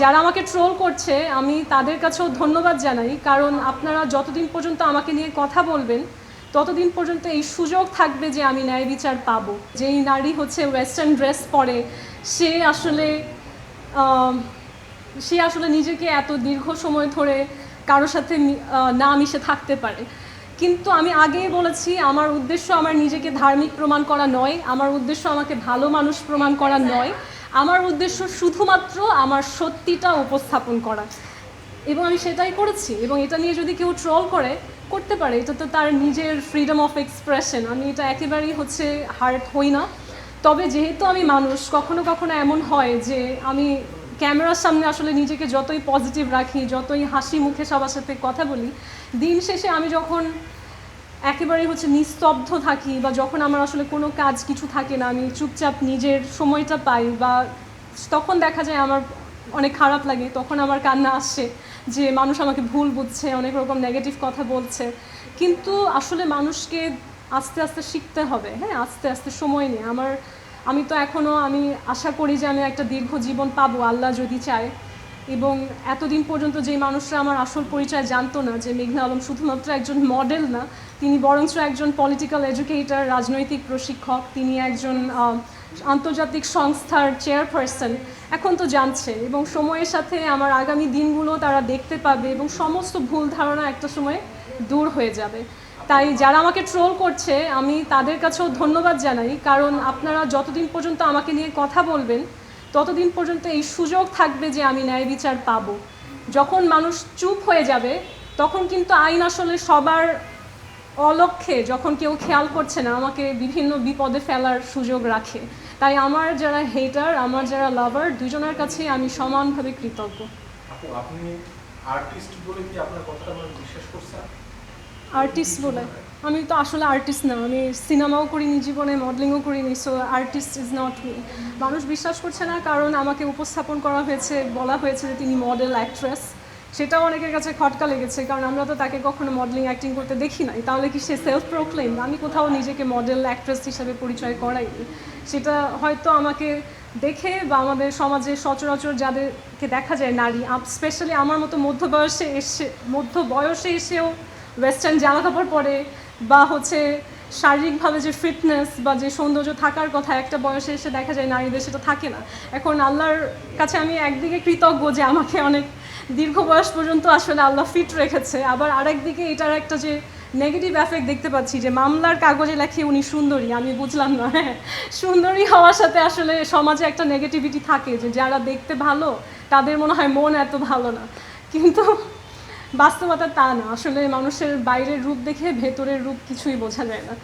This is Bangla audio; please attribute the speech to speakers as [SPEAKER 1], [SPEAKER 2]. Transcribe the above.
[SPEAKER 1] যারা আমাকে ট্রোল করছে, আমি তাদের কাছেও ধন্যবাদ জানাই, কারণ আপনারা যতদিন পর্যন্ত আমাকে নিয়ে কথা বলবেন, ততদিন পর্যন্ত এই সুযোগ থাকবে যে আমি ন্যায় বিচার পাবো। যেই নারী হচ্ছে ওয়েস্টার্ন ড্রেস পরে, সে আসলে সে আসলে নিজেকে এত দীর্ঘ সময় ধরে কারোর সাথে না মিশে থাকতে পারে। কিন্তু আমি আগেই বলেছি, আমার উদ্দেশ্য আমার নিজেকে ধার্মিক প্রমাণ করা নয়, আমার উদ্দেশ্য আমাকে ভালো মানুষ প্রমাণ করা নয়। আমার উদ্দেশ্য শুধুমাত্র আমার সত্যিটা উপস্থাপন করা। এবং আমি সেটাই করেছি, এবং এটা নিয়ে যদি কেউ ট্রল করে, করতে পারে। এটা তো তার নিজের ফ্রিডম অফ এক্সপ্রেশন আমি এটা একেবারেই হচ্ছে হার্ট হই না। তবে যেহেতু আমি মানুষ, কখনো কখনো এমন হয় যে আমি ক্যামেরার সামনে আসলে নিজেকে যতই পজিটিভ রাখি, যতই হাসি মুখে সবার সাথে কথা বলি, দিন শেষে আমি যখন একেবারেই হচ্ছে নিস্তব্ধ থাকি বা যখন আমার আসলে কোনো কাজ কিছু থাকে না, আমি চুপচাপ নিজের সময়টা পাই বা তখন দেখা যায় আমার অনেক খারাপ লাগে, তখন আমার কান্না আসছে যে মানুষ আমাকে ভুল বুঝছে, অনেক রকম নেগেটিভ কথা বলছে। কিন্তু আসলে মানুষকে আস্তে আস্তে শিখতে হবে হ্যাঁ? আস্তে আস্তে সময় নিয়ে। আমার, আমি তো এখনও আমি আশা করি যে আমি একটা দীর্ঘ জীবন পাবো, আল্লাহ যদি চায়। এবং এতদিন পর্যন্ত যে মানুষরা আমার আসল পরিচয় জানতো না, যে মেঘনা আলম শুধুমাত্র একজন মডেল না, তিনি বরঞ্চ একজন পলিটিক্যাল এডুকেটর রাজনৈতিক প্রশিক্ষক, তিনি একজন আন্তর্জাতিক সংস্থার চেয়ারপারসন এখন তো জানছে। এবং সময়ের সাথে আমার আগামী দিনগুলো তারা দেখতে পাবে এবং সমস্ত ভুল ধারণা একটা সময় দূর হয়ে যাবে। তাই যারা আমাকে ট্রোল করছে, আমি তাদের কাছেও ধন্যবাদ জানাই। কারণ আপনারা যতদিন পর্যন্ত আমাকে নিয়ে কথা বলবেন ততদিন পর্যন্ত এই সুযোগ থাকবে যে আমি ন্যায় বিচার পাবো। যখন মানুষ চুপ হয়ে যাবে তখন কিন্তু আইন আসলে সবার অলক্ষ্যে যখন কেউ খেয়াল করছে না আমাকে বিভিন্ন বিপদে ফেলার সুযোগ রাখে। তাই আমার যারা হেটার আমার যারা লাভার দুজনের কাছেই আমি সমানভাবে কৃতজ্ঞ।
[SPEAKER 2] আপু আপনি আর্টিস্ট বলে কি আপনার কথাটা বিশ্বাস করছে
[SPEAKER 1] আর্টিস্ট বলে। আমি তো আসলে আর্টিস্ট না, আমি সিনেমাও করিনি জীবনে মডেলিংও করিনি so artist is not me মানুষ বিশ্বাস করছে না, কারণ আমাকে উপস্থাপন করা হয়েছে, বলা হয়েছে যে তিনি মডেল অ্যাক্ট্রেস সেটাও অনেকের কাছে খটকা লেগেছে, কারণ আমরা তো তাকে কখনো মডেলিং অ্যাক্টিং করতে দেখি নাই। তাহলে কি সে সেলফ প্রোক্লেম আমি কোথাও নিজেকে মডেল অ্যাক্ট্রেস হিসাবে পরিচয় করাইনি। সেটা হয়তো আমাকে দেখে বা আমাদের সমাজে সচরাচর যাদেরকে দেখা যায়, নারী স্পেশালি আমার মতো মধ্য বয়সে এসে মধ্য বয়সে এসেও ওয়েস্টার্ন জামা কাপড় পরে বা হচ্ছে শারীরিকভাবে যে ফিটনেস বা যে সৌন্দর্য থাকার কথা, একটা বয়সে এসে দেখা যায় নারীদের সেটা থাকে না। এখন আল্লাহর কাছে আমি একদিকে কৃতজ্ঞ যে আমাকে অনেক দীর্ঘ বয়স পর্যন্ত আসলে আল্লাহ ফিট রেখেছে। আবার আরেকদিকে এটার একটা যে নেগেটিভ এফেক্ট দেখতে পাচ্ছি যে মামলার কাগজে লেখে উনি সুন্দরী, আমি বুঝলাম না। হ্যাঁ সুন্দরী হওয়ার সাথে আসলে সমাজে একটা নেগেটিভিটি থাকে যে যারা দেখতে ভালো, তাদের মনে হয় মন এত ভালো না। কিন্তু বাস্তবতা তা না। আসলে মানুষের বাইরের রূপ দেখে ভেতরের রূপ কিছুই বোঝা যায় না।